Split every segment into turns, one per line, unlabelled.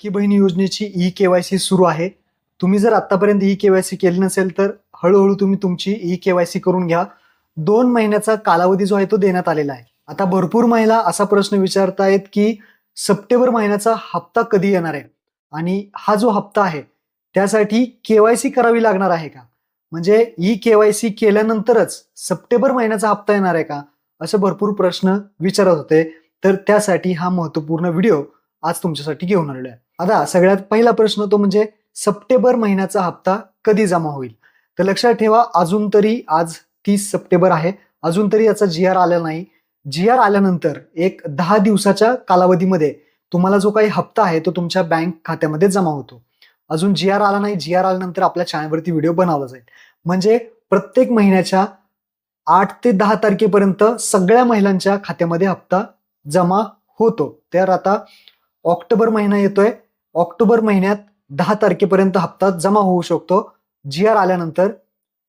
लाडकी बहीण योजनेची ई के Y C सुरू आहे. तुम्ही जर आतापर्यंत ई के वाय सी केली नसेल तर हळूहळू तुम्ही तुमची ई के वाय सी करून घ्या. दोन महिन्याचा कालावधी जो आहे तो देण्यात आलेला आहे. आता भरपूर महिला असा प्रश्न विचारतायत की सप्टेंबर महिन्याचा हप्ता कधी येणार आहे? आणि हा जो हप्ता आहे त्यासाठी केवायसी करावी लागणार आहे का? म्हणजे ई केवायसी केल्यानंतरच सप्टेंबर महिन्याचा हप्ता येणार आहे का? असे भरपूर प्रश्न विचारत होते. तर त्यासाठी हा महत्त्वपूर्ण व्हिडिओ आज तुमच्यासाठी घेऊन आलेलो आहे. आता सगळ्यात पहिला प्रश्न तो म्हणजे सप्टेंबर महिन्याचा हप्ता कधी जमा होईल? तर लक्षात ठेवा अजून तरी आज तीस सप्टेंबर आहे. अजून तरी याचा जी आर आला नाही. जी आर आल्यानंतर एक दहा दिवसाच्या कालावधीमध्ये तुम्हाला जो काही हप्ता आहे तो तुमच्या बँक खात्यामध्ये जमा होतो. अजून जी आर आला नाही. जी आर आल्यानंतर आपल्या चॅनलवरती व्हिडिओ बनवला जाईल. म्हणजे प्रत्येक महिन्याच्या आठ ते दहा तारखेपर्यंत सगळ्या महिलांच्या खात्यामध्ये हप्ता जमा होतो. तर आता ऑक्टोबर महिना येतोय. ऑक्टोबर महिन्यात दहा तारखेपर्यंत हप्ता जमा होऊ शकतो. जी आर आल्यानंतर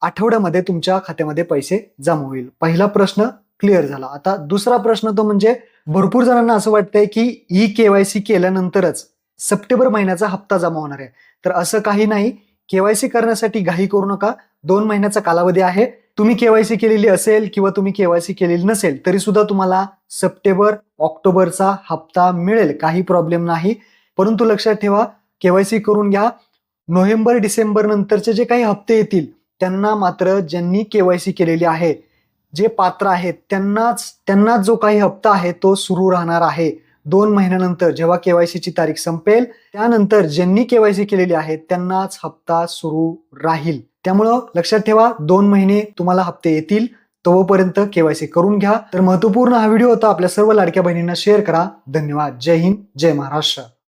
आठवड्यामध्ये तुमच्या खात्यामध्ये पैसे जमा होईल. पहिला प्रश्न क्लिअर झाला. आता दुसरा प्रश्न तो म्हणजे भरपूर जणांना असं वाटतंय की ई केवायसी केल्यानंतरच सप्टेंबर महिन्याचा हप्ता जमा होणार आहे. तर असं काही नाही. केवायसी करण्यासाठी घाई करू नका. दोन महिन्याचा कालावधी आहे. तुम्ही केवायसी केलेली असेल किंवा तुम्ही केवायसी केलेली नसेल तरी सुद्धा तुम्हाला सप्टेंबर ऑक्टोबरचा हप्ता मिळेल. काही प्रॉब्लेम नाही. परंतु लक्षात ठेवा केवायसी करून घ्या. नोव्हेंबर डिसेंबर नंतरचे जे काही हप्ते येतील त्यांना मात्र ज्यांनी केवायसी केलेली आहे जे पात्र आहेत त्यांनाच त्यांनाच जो काही हप्ता आहे तो सुरू राहणार आहे. दोन महिन्यानंतर जेव्हा केवायसीची तारीख संपेल त्यानंतर ज्यांनी केवायसी केलेली आहे त्यांनाच हप्ता सुरू राहील. त्यामुळं लक्षात ठेवा दोन महिने तुम्हाला हप्ते येतील तोपर्यंत केवायसी करून घ्या. तर महत्त्वपूर्ण हा व्हिडिओ होता. आपल्या सर्व लाडक्या बहिणींना शेअर करा. धन्यवाद. जय हिंद. जय महाराष्ट्र.